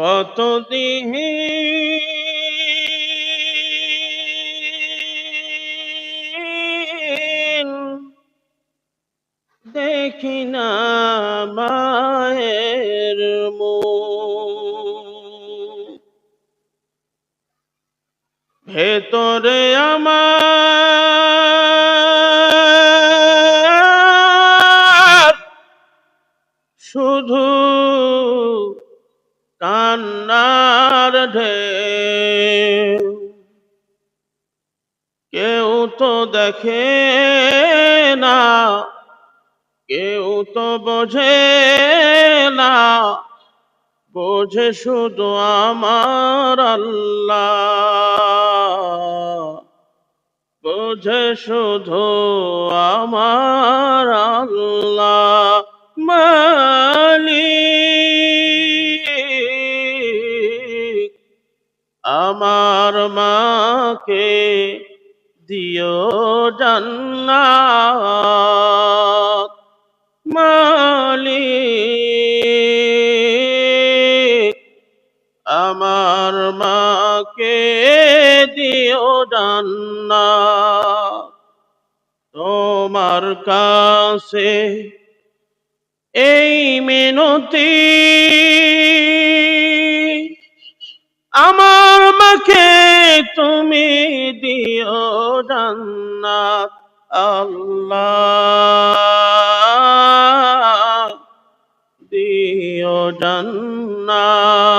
কত দিহি দেখি না মায়ের ভেতরে আমার শুধু কান্নার ঢেউ। কেউ তো দেখে না, কেউ তো বোঝে না। বোঝে শুধু আমার আল্লাহ। বোঝে শুধু আমার আমার মাকে দিও জান্নাত। মালিক আমার মাকে দিও জান্নাত। তোমার কাছে এই মিনতি আমার মাকে তুমি দিও জান্নাত। আল্লাহ দিও জান্নাত।